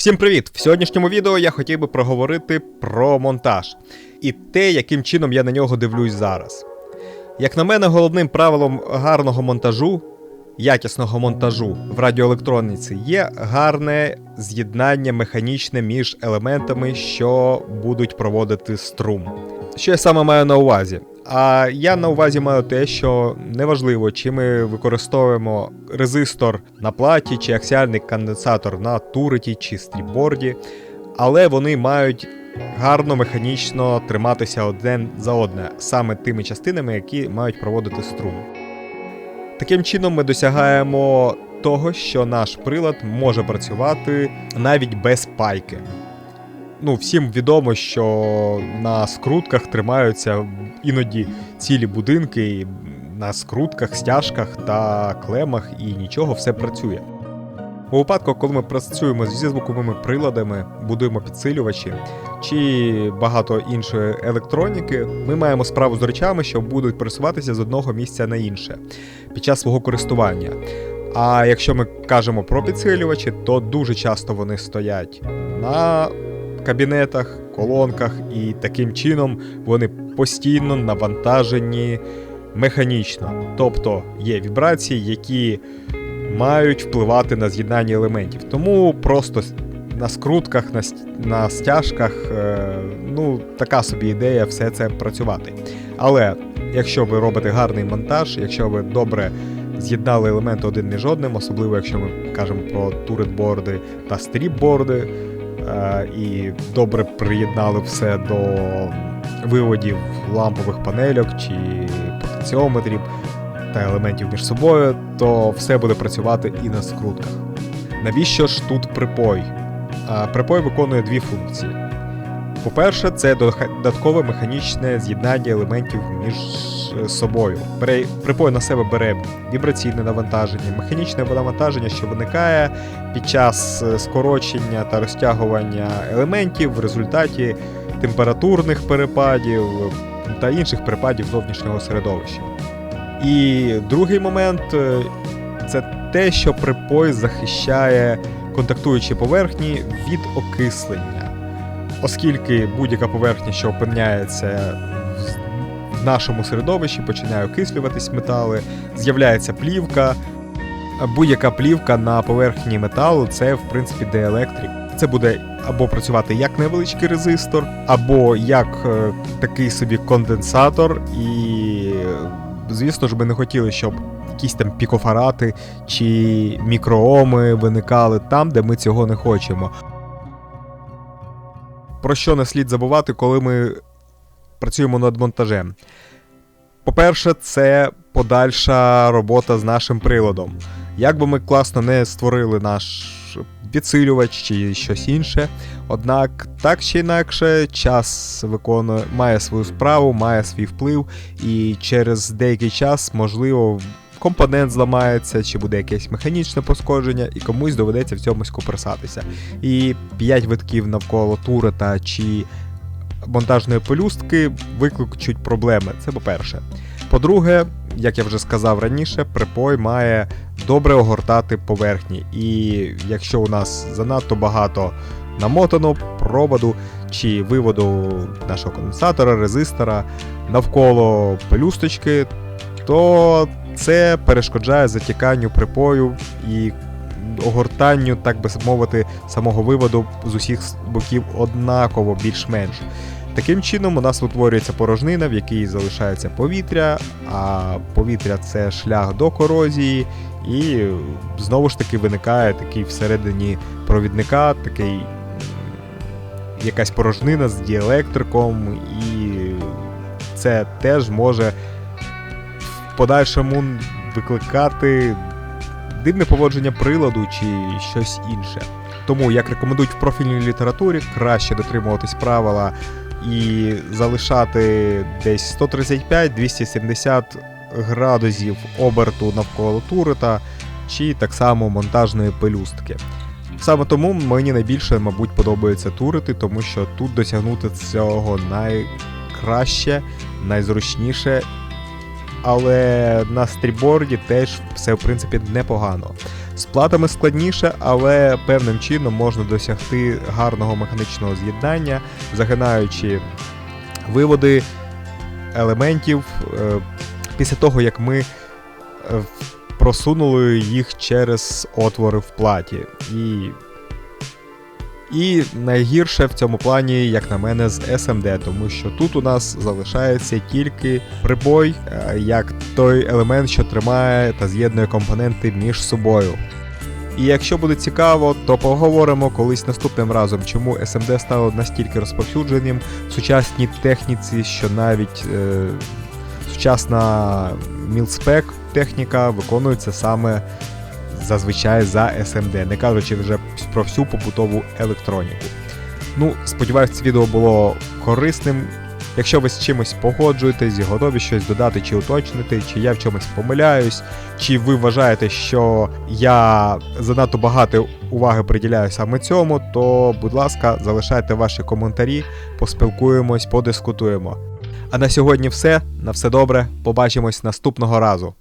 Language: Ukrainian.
Всім привіт! В сьогоднішньому відео я хотів би проговорити про монтаж і те, яким чином я на нього дивлюсь зараз. Як на мене, головним правилом гарного монтажу, якісного монтажу в радіоелектроніці є гарне з'єднання механічне між елементами, що будуть проводити струм. Що я саме маю на увазі? А я на увазі маю те, що неважливо, чи ми використовуємо резистор на платі, чи аксіальний конденсатор на туреті чи стріборді, але вони мають гарно механічно триматися один за одне, саме тими частинами, які мають проводити струм. Таким чином ми досягаємо того, що наш прилад може працювати навіть без пайки. Ну, всім відомо, що на скрутках тримаються іноді цілі будинки на скрутках, стяжках та клемах, і нічого все працює. У випадку, коли ми працюємо зі звуковими приладами, будуємо підсилювачі чи багато іншої електроніки, ми маємо справу з речами, що будуть пересуватися з одного місця на інше під час свого користування. А якщо ми кажемо про підсилювачі, то дуже часто вони стоять на кабінетах, колонках, і таким чином вони постійно навантажені механічно. Тобто є вібрації, які мають впливати на з'єднання елементів. Тому просто на скрутках, на, стяжках, е, ну, така собі ідея все це працювати. Але якщо ви робите гарний монтаж, якщо ви добре з'єднали елементи один між одним, особливо якщо ми кажемо про туретборди та стріпборди, і добре приєднали все до виводів лампових панельок чи потенціометрів та елементів між собою, то все буде працювати і на скрутках. Навіщо ж тут припой? А, Припой виконує дві функції. По-перше, це додаткове механічне з'єднання елементів між собою. Бере, припой на себе бере вібраційне навантаження, механічне навантаження, що виникає під час е, скорочення та розтягування елементів в результаті температурних перепадів та інших перепадів зовнішнього середовища. І другий момент е, це те, що припой захищає контактуючі поверхні від окислення, оскільки будь-яка поверхня, що опиняється в нашому середовищі, починає окислюватись метали, з'являється плівка. Будь-яка плівка на поверхні металу це, в принципі, диелектрик. Це буде або працювати як невеличкий резистор, або як е, такий собі конденсатор, і, звісно ж, ми не хотіли, щоб якісь там пікофарати чи мікрооми виникали там, де ми цього не хочемо. Про що не слід забувати, коли ми працюємо над монтажем? По-перше, це подальша робота з нашим приладом. Як би ми класно не створили наш підсилювач чи щось інше, однак так чи інакше час виконує, має свою справу, має свій вплив, і через деякий час, можливо, компонент зламається, чи буде якесь механічне пошкодження, і комусь доведеться в цьому скоперсатися. І 5 витків навколо турета чи монтажної пелюстки викличуть проблеми. Це по-перше. По-друге, як я вже сказав раніше, припой має добре огортати поверхні. І якщо у нас занадто багато намотано проводу чи виводу нашого конденсатора, резистора навколо пелюсточки, то це перешкоджає затіканню припою і огортанню, так би мовити, самого виводу з усіх боків однаково більш-менш. Таким чином, у нас утворюється порожнина, в якій залишається повітря, а повітря це шлях до корозії, і знову ж таки виникає такий всередині провідника, такий якась порожнина з діелектриком, і це теж може в подальшому викликати дивне поводження приладу чи щось інше. Тому, як рекомендують в профільній літературі, краще дотримуватись правила і залишати десь 135-270 градусів оберту навколо турета, чи так само монтажної пелюстки. Саме тому мені найбільше, мабуть, подобаються турети, тому що тут досягнути цього найкраще, найзручніше. Але на стріборді теж все в принципі непогано. З платами складніше, але певним чином можна досягти гарного механічного з'єднання, загинаючи виводи елементів е, після того, як ми е, просунули їх через отвори в платі. І і найгірше в цьому плані, як на мене, з SMD, тому що тут у нас залишається тільки прибой, е, як той елемент, що тримає та з'єднує компоненти між собою. І якщо буде цікаво, то поговоримо колись наступним разом, чому SMD стало настільки розповсюдженим в сучасній техніці, що навіть е, сучасна мілспек техніка виконується саме зазвичай за SMD, не кажучи вже про всю побутову електроніку. Ну, сподіваюсь, це відео було корисним. Якщо ви з чимось погоджуєтесь, готові щось додати чи уточнити, чи я в чомусь помиляюсь, чи ви вважаєте, що я занадто багато уваги приділяю саме цьому, то, будь ласка, залишайте ваші коментарі, поспілкуємось, подискутуємо. А на сьогодні все. На все добре. Побачимось наступного разу.